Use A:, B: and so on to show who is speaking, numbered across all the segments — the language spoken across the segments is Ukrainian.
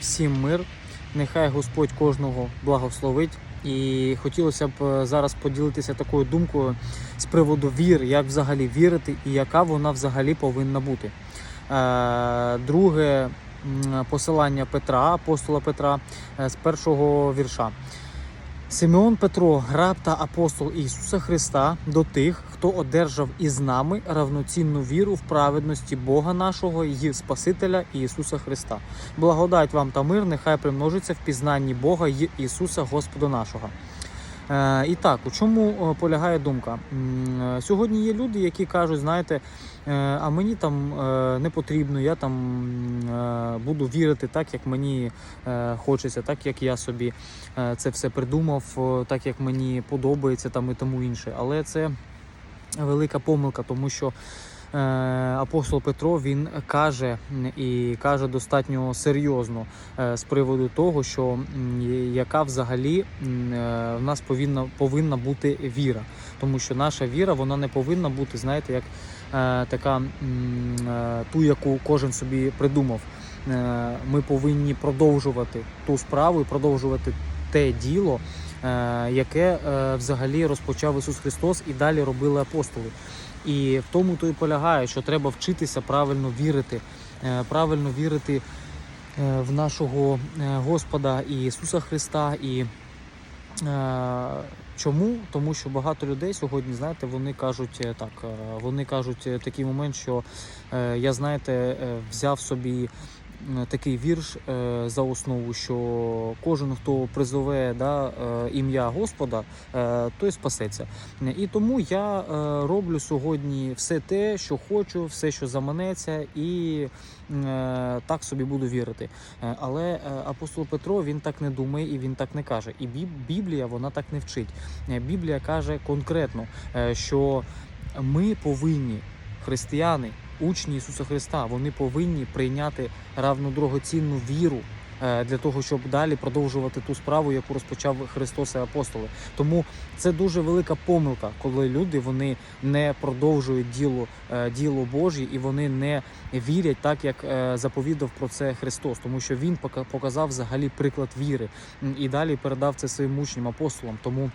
A: всім мир. Нехай Господь кожного благословить. І хотілося б е, зараз поділитися такою думкою з приводу віри, як взагалі вірити і яка вона взагалі повинна бути. Е, Друге посилання Петра, апостола Петра е, з першого вірша. Симеон Петро, раб та апостол Ісуса Христа, до тих, хто одержав із нами равноцінну віру в праведності Бога нашого і Спасителя Ісуса Христа. Благодать вам та мир, нехай примножиться в пізнанні Бога і Ісуса Господа нашого. Е, і так, у чому е, полягає думка? Е, Сьогодні є люди, які кажуть, знаєте, а мені там не потрібно, я там буду вірити так, як мені хочеться, так як я собі це все придумав, так як мені подобається там і тому інше. Але це велика помилка, тому що апостол Петро він каже і каже достатньо серйозно е, з приводу того, що яка взагалі е, в нас повинна, повинна бути віра. Тому що наша віра вона не повинна бути, знаєте, як е, така е, ту, яку кожен собі придумав. Е, ми повинні продовжувати ту справу і продовжувати те діло, е, яке е, взагалі розпочав Ісус Христос і далі робили апостоли. І в тому то і полягає, що треба вчитися правильно вірити, е, правильно вірити в нашого Господа і Ісуса Христа. І чому? Тому що багато людей сьогодні, знаєте, вони кажуть так, вони кажуть такий момент, що я, знаєте, взяв собі такий вірш е, за основу, що кожен, хто призове да, е, ім'я Господа, е, той спасеться. І тому я е, роблю сьогодні все те, що хочу, все, що заманеться, і е, так собі буду вірити. Е, Але е, апостол Петро він так не думає і він так не каже. І Біблія вона так не вчить. Е, Біблія каже конкретно, е, що ми повинні, християни, учні Ісуса Христа, вони повинні прийняти равнодорогоцінну віру. е, Для того щоб далі продовжувати ту справу, яку розпочав Христос і апостоли, тому це дуже велика помилка, коли люди вони не продовжують діло, е, діло Божє і вони не вірять так, як е, заповідав про це Христос, тому що він пока- показав взагалі приклад віри і далі передав це своїм учням, апостолам. Тому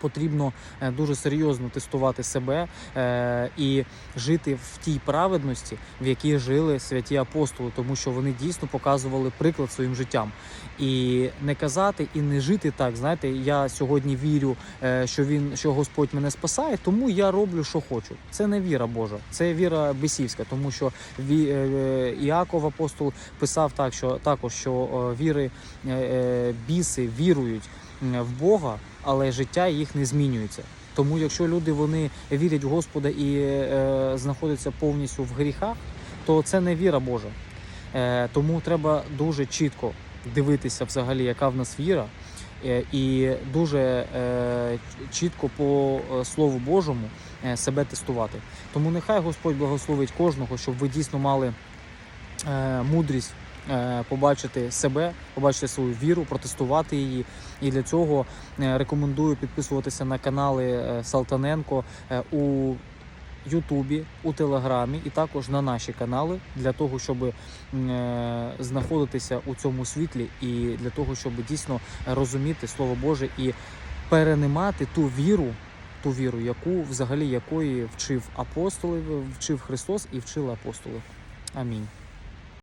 A: потрібно е, дуже серйозно тестувати себе е, і жити в тій праведності, в якій жили святі апостоли, тому що вони дійсно показували приклад своїм життям. І не казати і не жити так. Знаєте, я сьогодні вірю, е, що він що Господь мене спасає, тому я роблю, що хочу. Це не віра Божа, це віра бесівська, тому що Іаков апостол писав так, що також що віри біси вірують в Бога, але життя їх не змінюється. Тому, якщо люди вони вірять в Господа і е, знаходяться повністю в гріхах, то це не віра Божа. Е, тому треба дуже чітко дивитися, взагалі, яка в нас віра, е, і дуже е, чітко по е, Слову Божому е, себе тестувати. Тому нехай Господь благословить кожного, щоб ви дійсно мали е, мудрість. Е, Побачити себе, побачити свою віру, протестувати її. І для цього е, рекомендую підписуватися на канали е, Салтаненко у Ютубі, у Телеграмі і також на наші канали для того, щоб знаходитися у цьому світлі, і для того, щоб дійсно розуміти Слово Боже і перенимати ту віру, ту віру, яку взагалі якої вчив апостолів, вчив Христос і вчили апостолів. Амінь.